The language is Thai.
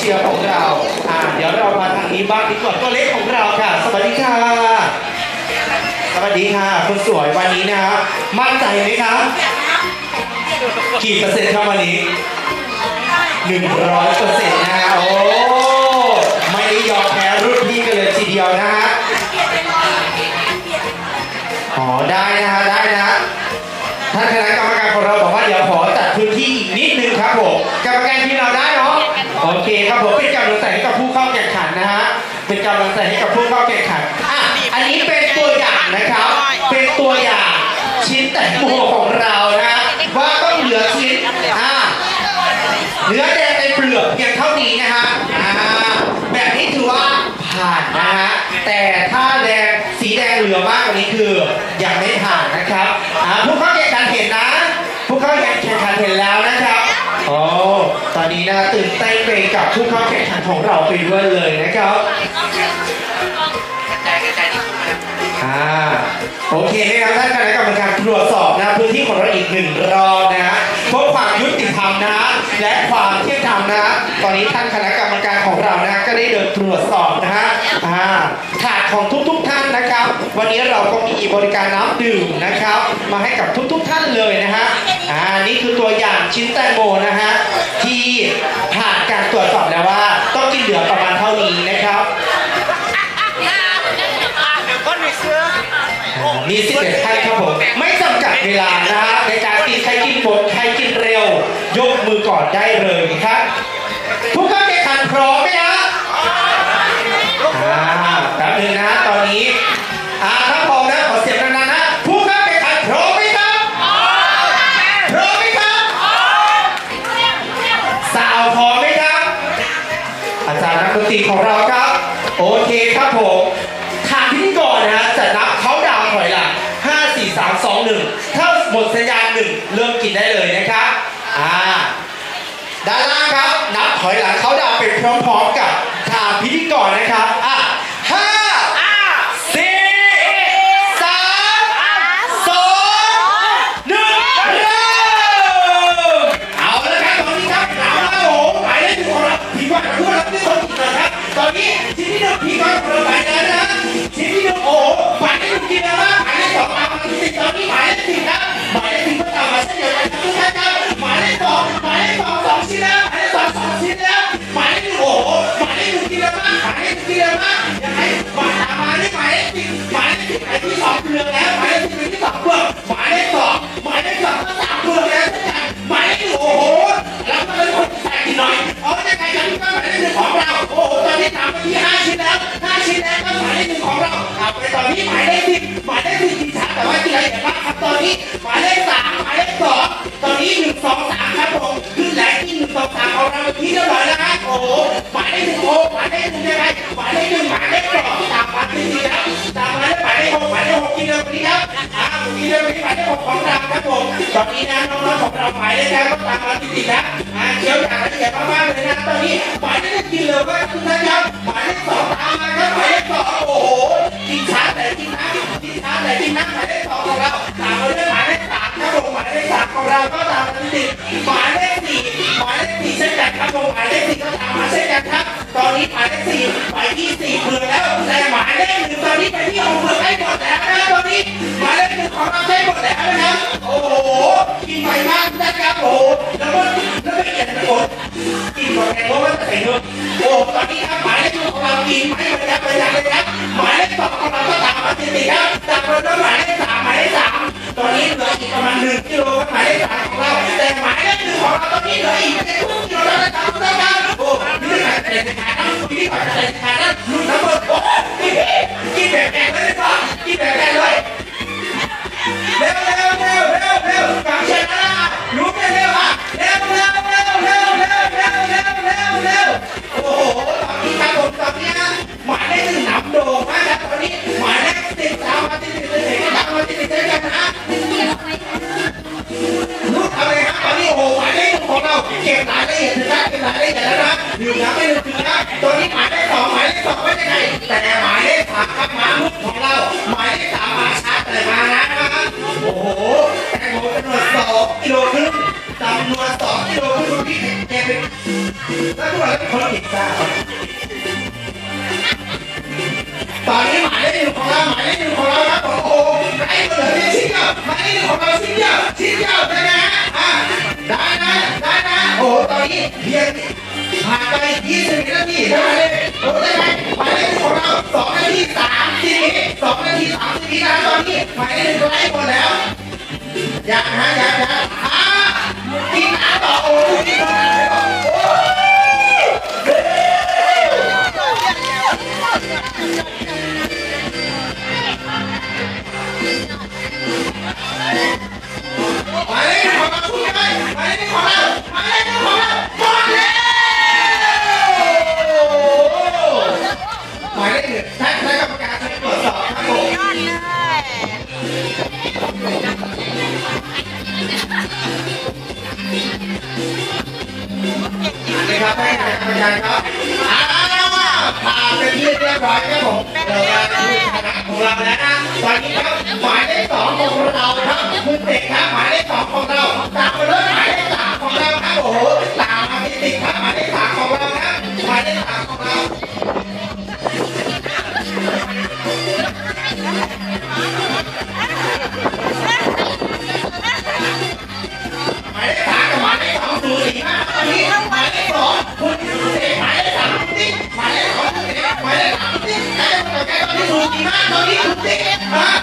เชียร์ของเรา อ่า เดี๋ยวเรามาทางนี้บ้างดีกว่าตัวเล็กของเราค่ะ สวัสดีค่ะ สวัสดีค่ะ คนสวยวันนี้นะครับ มั่นใจไหมครับ กี่เปอร์เซ็นต์ครับวันนี้หนึ่งร้อยเปอร์เซ็นต์นะฮะ โอ้ ไม่ได้ยอมแพ้รุ่นพี่กันเลยทีเดียวนะฮะ อ๋อ ได้นะฮะ ได้นะฮะท่านคณะกรรมการของเราบอกว่าเดี๋ยวขอจัดพื้นที่อีกนิดนึงครับผม กรรมการที่เราได้เนาะ โอเคครับผมเป็นกำลังใจให้กับผู้เข้าแข่งขันนะฮะเป็นกำลังใจให้กับผู้เข้าแข่งขันอะอันนี้เป็นตัวอย่างนะครับ เป็นตัวอย่างชิ้นแตงโมของเรานะว่าต้องเหลือชิ้นอ่าเนื้อแดงในเปลือกเพียงเท่านี้นะฮะอ่าแบบนี้ถือว่าผ่านนะฮะแต่ถ้าแดงสีแดงเหลือมากกว่านี้คือยังไม่ผ่านนะครับอ่าผู้เข้าแข่งขันเห็นนะ ผู้เข้าแข่งขันเห็นแล้วนะครับโอ้ นี้นะตื่นเต้นไปกับผู้เข้าแข่งขันของเราไปด้วยเลยนะครับอ่าโอเคนะครับท่านคณะกรรมการตรวจสอบนะพื้นที่ของเราอีกหนึ่งรอบนะฮะเพื่อความยุติธรรมนะฮะและความเที่ยงธรรมนะฮะตอนนี้ท่านคณะกรรมการของเรานะฮะก็ได้เดินตรวจสอบนะฮะอ่าถาดของทุกๆท่านนะครับ วันนี้เราก็มีบริการน้ำดื่มนะครับ มาให้กับทุกๆท่านเลยนะฮะอ่านี่คือตัวอย่างชิ้นแตงโมนะฮะ ที่ผ่านการตรวจสอบแล้วว่า ต้องกินเหลือประมาณเท่านี้นะครับมี11ท่านครับผม ไม่จำกัดเวลานะฮะในการกินใครกินหมดใครกินเร็ว ยกมือก่อนได้เลยครับผู้เข้าแข่งขันพร้อมไหมฮะอ่าแป๊บนึงนะฮะตอนนี้ ติของเราครับ โอเคครับผมทางพิธีกรนะฮะจะนับเขาดาวถอยหลัง5 4 3 2 1 ถ้าหมดสัญญาณหนึ่งเริ่มกินได้เลยนะครับอ่าด้านล่างครับ นับถอยหลังเขาดาวไปพร้อมๆกับทางพิธีกรนะครับ เลือกแล้วหมายเลขสี่ที่สองเปลือกหมายเลขสองหมายเลขสองก็สามเปลือกแล้วเช่นกันหมายเลขโอ้โหแล้วก็เป็นคนแตกอีกหน่อยเอาจะไงกันที่ว่าหมายเลขหนึ่งของเราโอ้โหตอนนี้ตามไปที่ห้าชิ้นแล้วห้าชิ้นแล้วก็หมายเลขหนึ่งของเราเอาไปตอนนี้หมายเลขสิบหมายเลขสิบกินช้าแต่ว่าที่ละเอียดมากครับตอนนี้หมายเลขสามหมายเลขสองตอนนี้หนึ่งสองสามครับผมขึ้นแหลกที่หนึ่งสองสามของเราเป็นที่เรียบร้อยแล้วนะโอ้โหหมายเลขหนึ่งโอ้หมายเลขหนึ่งยังไงหมายเลขหนึ่งหมายเลขสองตามมาที่สี่ หมายเลขหกหมายเลขหกกินเร็วกว่านี้ครับอ่ากินเร็วนี้หมายเลขหกของเราครับผมตอนนี้นะน้องๆของเราหมายเลขแล้วก็ตามมาที่สี่แล้วอ่าเกี่ยวอยางละเอียดมากๆเลยนะตอนนี้หมายเลขหนึ่งกินเร็วมากทุกท่านครับหมายเลขสองตามมาครับหมายเลขสองโอ้โหกินช้าแต่กินน้ำกินช้าแต่กินน้ำหมายเลขสองของเราตามมาด้วยหมายเลขสามครับผมหมายเลขสามของเราก็ตามมาที่สี่หมายเลขสี่หมายเลขสี่เช่นกันครับผมหมายเลขสี่ก็ตามมาเช่นกันครับ ตอนนี้หมายเลขสี่ไปที่สี่เปลือกแล้วแต่หมายเลขหนึ่งตอนนี้ไปที่หกเปลือกให้หมดแล้วนะตอนนี้หมายเลขหนึ่งของเราใช้หมดแล้วนะครับโอ้โหกินไปมากนะครับโอ้โหแล้วก็แล้วก็เอียดนะผมกินหมดแกงเพราะว่าใส่เนื้โอ้ตอนนี้ครับหมายเลขหนึ่งของเรากินไม่หมดแล้วไปแล้วเลยครับหมายเลขสองของเราก็ตามมาติดๆครับตามมาด้วยหมายเลขสามหมายเลขสามตอนนี้เหลืออีกประมาณหนึ่งกิโล ตอนนี้หมายเลขสองหมายเลขสองไม่ได้ไงแต่หมายเลขสามครับมามุกของเรา หมายเลขสามมาช้าแต่มานะครับโอ้โหแตงโมจำนวนสองกิโลครึ่งจำนวนสองกิโลครึ่งที่แกเป็นแล้วทุกคนเป็นคนผิดจ้าตอนนี้หมายเลขหนึ่งของเราหมายเลขหนึ่งของเราครับโอ้โหไอ้คนเหลือเพียงชิ้นเดียวหมายเลขหนึ่งของเราชิ้นเดียวชิ้นเดียวได้ไหมฮะอะได้นะได้นะโอ้โหตอนนี้เพียง ผ่สิบวินาทีได้ไหมโอ้ได้ไหมหมายเลขหนึ่งของเราสองนาทีสามสิบสองนาทีสามสิบวินะตอนนี้หมายเลขหนึ่งไล่หมดแล้วยังฮะยังยัง มายเลขหนึ่งใช้นคณะกรรมการตรวจสอบครับผมยอดเลยนี่ครับท่ากรรมการครับอาผ่านเป็นที่เรียบร้อยครับผมเดี๋ยวเราจดูคณะของเราแล้วนะตอนนี้ครับหมายเลขสองของเราครับคุณเตกครับหมายเลขสองของเราตามมาเลยหมายเลขสามของเราครับโอ้โหตามมาติดครับหมายเลขสามของเราครับหมายเลขสามของเรา Manolito, usted.